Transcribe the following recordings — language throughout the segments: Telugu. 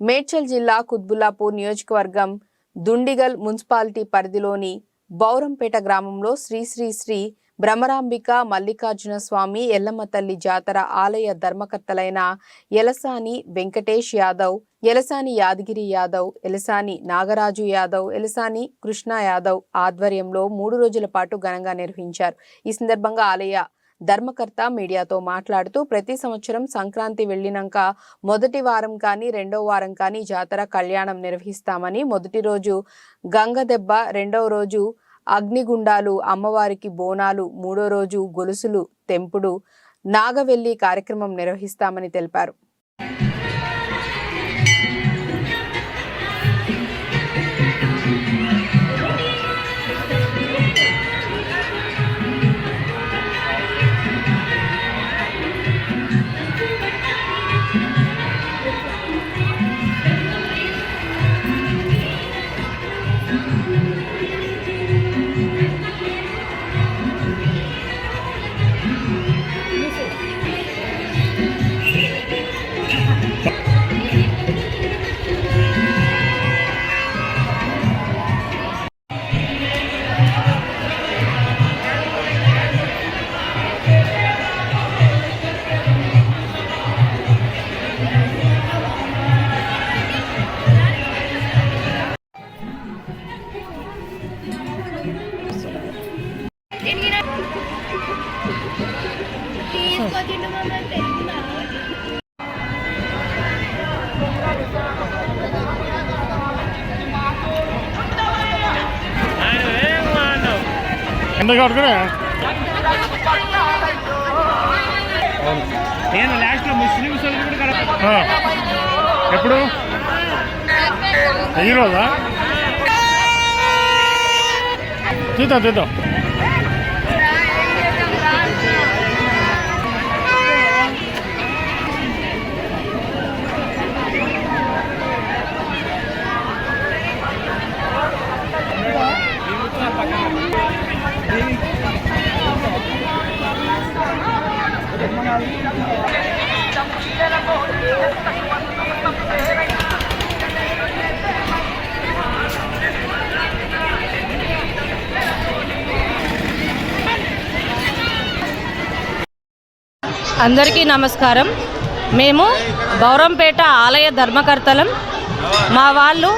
మేడ్చల్ జిల్లా కుత్బుల్లాపూర్ నియోజకవర్గం దుండిగల్ మున్సిపాలిటీ పరిధిలోని బౌరంపేట గ్రామంలో శ్రీ శ్రీ శ్రీ భ్రమరాంబిక మల్లికార్జున స్వామి ఎల్లమ్మ తల్లి జాతర ఆలయ ధర్మకర్తలైన ఎలసాని వెంకటేష్ యాదవ్ ఎలసాని యాదగిరి యాదవ్ ఎలసాని నాగరాజు యాదవ్ ఎలసాని కృష్ణ యాదవ్ ఆధ్వర్యంలో మూడు రోజుల పాటు ఘనంగా నిర్వహించారు. ఈ సందర్భంగా ఆలయ ధర్మకర్త మీడియాతో మాట్లాడుతూ ప్రతి సంవత్సరం సంక్రాంతి వెళ్ళినాక మొదటి వారం కానీ రెండో వారం కానీ జాతర కళ్యాణం నిర్వహిస్తామని మొదటి రోజు గంగ దెబ్బ రెండవ రోజు అగ్నిగుండాలు అమ్మవారికి బోనాలు మూడో రోజు గొలుసులు తెంపుడు నాగవెల్లి కార్యక్రమం నిర్వహిస్తామని తెలిపారు. ఎందుకు కట్టుకునే నేను లాస్ట్లో ముస్లిమ్స్ ఎప్పుడు? ఈ రోజా? తీద్దాం. అందరికీ నమస్కారం. మేము బౌరంపేట ఆలయ ధర్మకర్తలం మా వాళ్ళు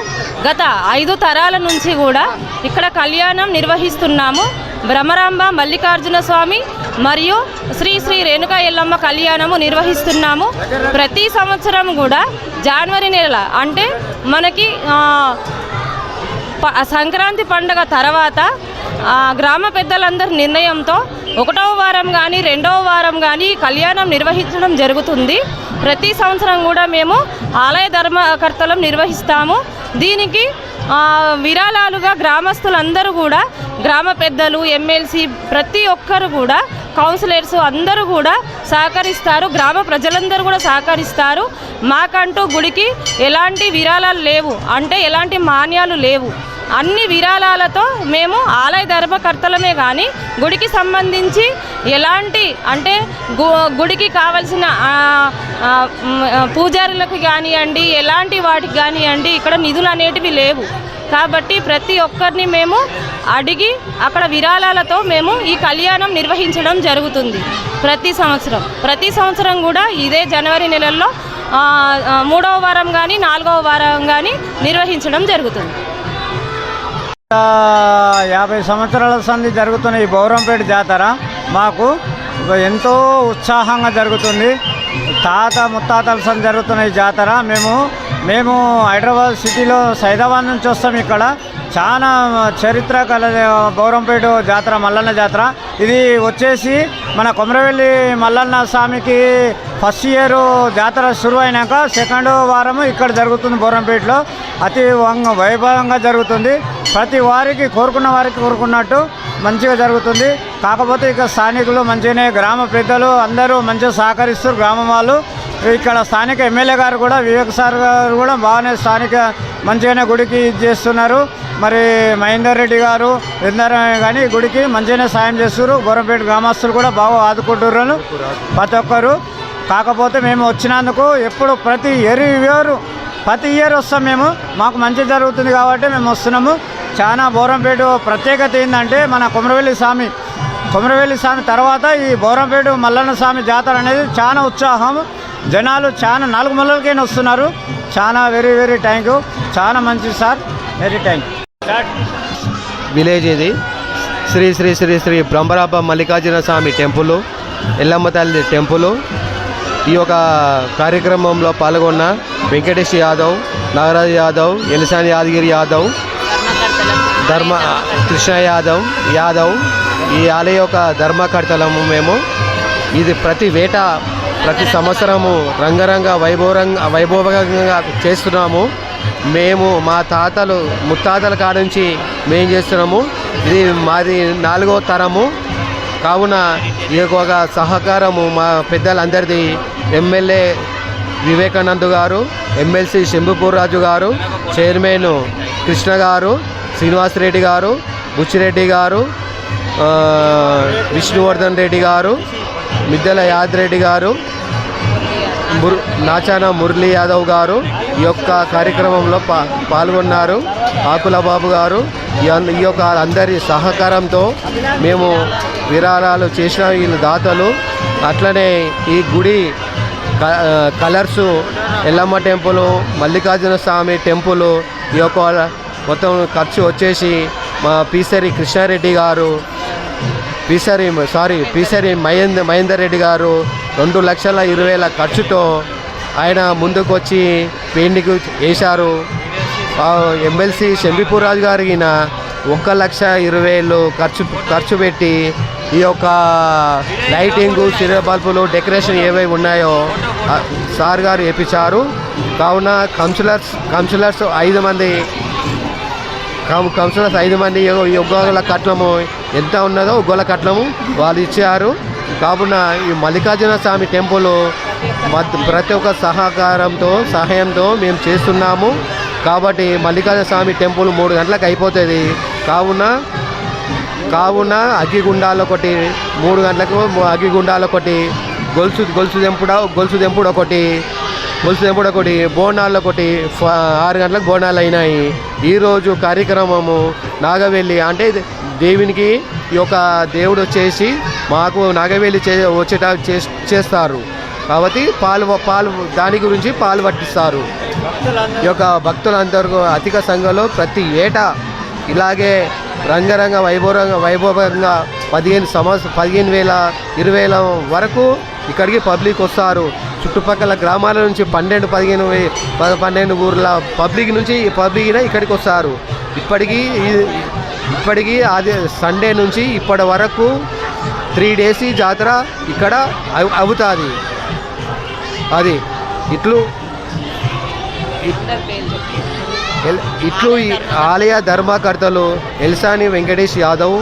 గత ఐదు తరాల నుంచి కూడా ఇక్కడ కళ్యాణం నిర్వహిస్తున్నాము. భ్రమరాంబ మల్లికార్జున స్వామి మరియు శ్రీ శ్రీ రేణుకా ఎల్లమ్మ కళ్యాణము నిర్వహిస్తున్నాము. ప్రతి సంవత్సరం కూడా జనవరి నెల అంటే మనకి సంక్రాంతి పండుగ తర్వాత గ్రామ పెద్దలందరి నిర్ణయంతో ఒకటవ వారం కానీ రెండవ వారం కానీ కళ్యాణం నిర్వహించడం జరుగుతుంది. ప్రతి సంవత్సరం కూడా మేము ఆలయ ధర్మకర్తలం నిర్వహిస్తాము. దీనికి విరాళాలుగా గ్రామస్తులందరూ కూడా గ్రామ పెద్దలు ఎమ్మెల్సీ ప్రతి ఒక్కరు కూడా కౌన్సిలర్స్ అందరూ కూడా సహకరిస్తారు. గ్రామ ప్రజలందరూ కూడా సహకరిస్తారు. మాకంటూ గుడికి ఎలాంటి విరాళాలు లేవు. అంటే ఎలాంటి మాన్యాలు లేవు. అన్ని విరాళాలతో మేము ఆలయ ధర్మకర్తలమే కానీ గుడికి సంబంధించి ఎలాంటి అంటే గు గుడికి కావలసిన పూజారులకు కానివ్వండి ఎలాంటి వాటికి కానివ్వండి ఇక్కడ నిధులు అనేటివి లేవు. కాబట్టి ప్రతి ఒక్కరిని మేము అడిగి అక్కడ విరాళాలతో మేము ఈ కళ్యాణం నిర్వహించడం జరుగుతుంది ప్రతి సంవత్సరం. ప్రతి సంవత్సరం కూడా ఇదే జనవరి నెలల్లో మూడవ వారం కానీ నాలుగవ వారం కానీ నిర్వహించడం జరుగుతుంది. యాభై సంవత్సరాల సంధి జరుగుతున్న ఈ బౌరంపేట జాతర మాకు ఎంతో ఉత్సాహంగా జరుగుతుంది. తాత ముత్తాతల సంధి జరుగుతున్న ఈ జాతర. మేము మేము హైదరాబాద్ సిటీలో సైదాబాద్ నుంచి వస్తాం ఇక్కడ. చాలా చరిత్ర కల బౌరంపేట జాతర మల్లన్న జాతర. ఇది వచ్చేసి మన కొమరవెల్లి మల్లన్న స్వామికి ఫస్ట్ ఇయర్ జాతర శురు అయినాక సెకండ్ వారము ఇక్కడ జరుగుతుంది బౌరంపేటలో. అతి వంగ వైభవంగా జరుగుతుంది. ప్రతి వారికి కోరుకున్న వారికి కోరుకున్నట్టు మంచిగా జరుగుతుంది. కాకపోతే ఇక స్థానికులు మంచిగానే గ్రామ పెద్దలు అందరూ మంచిగా సహకరిస్తారు గ్రామం వాళ్ళు. ఇక్కడ స్థానిక ఎమ్మెల్యే గారు కూడా వివేక్ సార్ గారు కూడా బాగానే స్థానిక మంచిగానే గుడికి ఇది చేస్తున్నారు. మరి మహేందర్ రెడ్డి గారు ఎందరూ కానీ గుడికి మంచిగానే సాయం చేస్తున్నారు. గోరంపేట గ్రామస్తులు కూడా బాగా ఆదుకుంటున్నారు ప్రతి ఒక్కరు. కాకపోతే మేము వచ్చినందుకు ఎప్పుడు ప్రతి ఇయర్ ఇయర్ ప్రతి ఇయర్ వస్తాం మేము. మాకు మంచి జరుగుతుంది కాబట్టి మేము వస్తున్నాము. చాలా బోరంపేట ప్రత్యేకత ఏంటంటే మన కొమరవెల్లి స్వామి. కొమరవెల్లి స్వామి తర్వాత ఈ బోరంపేట మల్లన్న స్వామి జాతర అనేది చాలా ఉత్సాహం. జనాలు చాలా నాలుగు మల్లలకైనా వస్తున్నారు. చాలా వెరీ వెరీ థ్యాంక్ యూ చాలా మంచిది సార్. వెరీ థ్యాంక్ విలేజ్ ఇది. శ్రీ శ్రీ శ్రీ శ్రీ బ్రహ్మరాభ మల్లికార్జున స్వామి టెంపుల్ ఎల్లమ్మ తల్లి టెంపుల్. ఈ యొక్క కార్యక్రమంలో పాల్గొన్న వెంకటేష్ యాదవ్ నాగరాజ్ యాదవ్ ఎలిసాని యాదగిరి యాదవ్ ధర్మ కృష్ణ యాదవ్ యాదవ్. ఈ ఆలయ యొక్క ధర్మకర్తలము మేము. ఇది ప్రతి వేట ప్రతి సంవత్సరము రంగరంగ వైభవంగా వైభవంగా చేస్తున్నాము. మేము మా తాతలు ముత్తాతల కాడ నుంచి మేము చేస్తున్నాము. ఇది మాది నాలుగో తరము. కావున ఈ యొక్క సహకారము మా పెద్దలందరిది ఎమ్మెల్యే వివేకానంద్ గారు ఎమ్మెల్సీ శంభుపూర్ రాజు గారు చైర్మన్ కృష్ణ గారు శ్రీనివాసరెడ్డి గారు బుచ్చిరెడ్డి గారు విష్ణువర్ధన్ రెడ్డి గారు మిద్దెల యాదిరెడ్డి గారు ముర్ నాచాన మురళీ యాదవ్ గారు ఈ యొక్క కార్యక్రమంలో పా పాల్గొన్నారు. ఆకుల బాబు గారు ఈ యొక్క అందరి సహకారంతో మేము విరాళాలు చేసిన వీళ్ళు దాతలు. అట్లనే ఈ గుడి క- colours Yellamma temple Mallikarjuna Swamy temple ఈ యొక్క మొత్తం ఖర్చు వచ్చేసి మా పీసరి కృష్ణారెడ్డి గారు పీసరి సారీ పీసరి మహేందర్ మహేందర్ రెడ్డి గారు రెండు లక్షల ఇరవై వేల ఖర్చుతో ఆయన ముందుకు వచ్చి పెయింటింగ్ వేశారు. ఎమ్మెల్సీ శంబిపూరాజు గారికి ఒక లక్ష ఇరవై వేలు ఖర్చు ఖర్చు పెట్టి ఈ యొక్క లైటింగు సినిమా బల్బులు డెకరేషన్ ఏవై ఉన్నాయో సార్ గారు వేపించారు. కావున కౌన్సిలర్స్ కౌన్సిలర్స్ ఐదు మంది కౌ- కౌన్సిలర్స్ ఐదు మంది ఈ కట్నము ఎంత ఉన్నదో ఉగ్గోల కట్నము వాళ్ళు ఇచ్చారు. కావున ఈ మల్లికార్జున స్వామి టెంపుల్ మద్- ప్రతి ఒక్క సహకారంతో సహాయంతో మేము చేస్తున్నాము. కాబట్టి మల్లికార్జున స్వామి టెంపుల్ మూడు గంటలకు అయిపోతుంది. కావున కావున అగ్గిగుండాలు ఒకటి మూడు గంటలకు అగ్గిగుండాలు ఒకటి గొలుసు గొలుసు దెంపుడ గొలుసు దెంపుడు ఒకటి గొలుసు కూడా ఒకటి బోనాలు ఒకటి ఆరు గంటలకు బోనాలు అయినాయి. ఈరోజు కార్యక్రమము నాగవెల్లి అంటే దేవునికి ఈ యొక్క దేవుడు వచ్చేసి మాకు నాగవెల్లి చే వచ్చేట చే చేస్తారు. కాబట్టి పాలు పాలు దాని గురించి పాలు పట్టిస్తారు. ఈ యొక్క భక్తులందరూ అధిక సంఘంలో ప్రతి ఏటా ఇలాగే రంగరంగ వైభవంగా వైభవంగా పదిహేను సంవత్సరం పదిహేను వేల ఇరవై వేల వరకు ఇక్కడికి పబ్లిక్ వస్తారు. చుట్టుపక్కల గ్రామాల నుంచి పన్నెండు పదిహేను పన్నెండు ఊర్ల పబ్లిక్ నుంచి ఈ పబ్లిక్ ఇక్కడికి వస్తారు. ఇప్పటికీ ఇప్పటికీ అది సండే నుంచి ఇప్పటి వరకు త్రీ డేస్ జాతర ఇక్కడ అవుతుంది. అది ఇట్లు ఇట్లు ఈ ఆలయ ధర్మకర్తలు ఎల్సాని వెంకటేష్ యాదవ్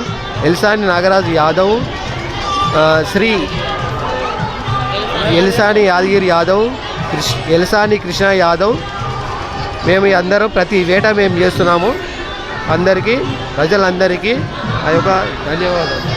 ఎల్సాని నాగరాజు యాదవ్ శ్రీ ఎలిసాని యాదగిరి యాదవ్ కృష్ ఎలిసాని కృష్ణ యాదవ్. మేము అందరం ప్రతి వేట మేము చేస్తున్నాము. అందరికీ ప్రజలందరికీ ఆ యొక్క ధన్యవాదాలు.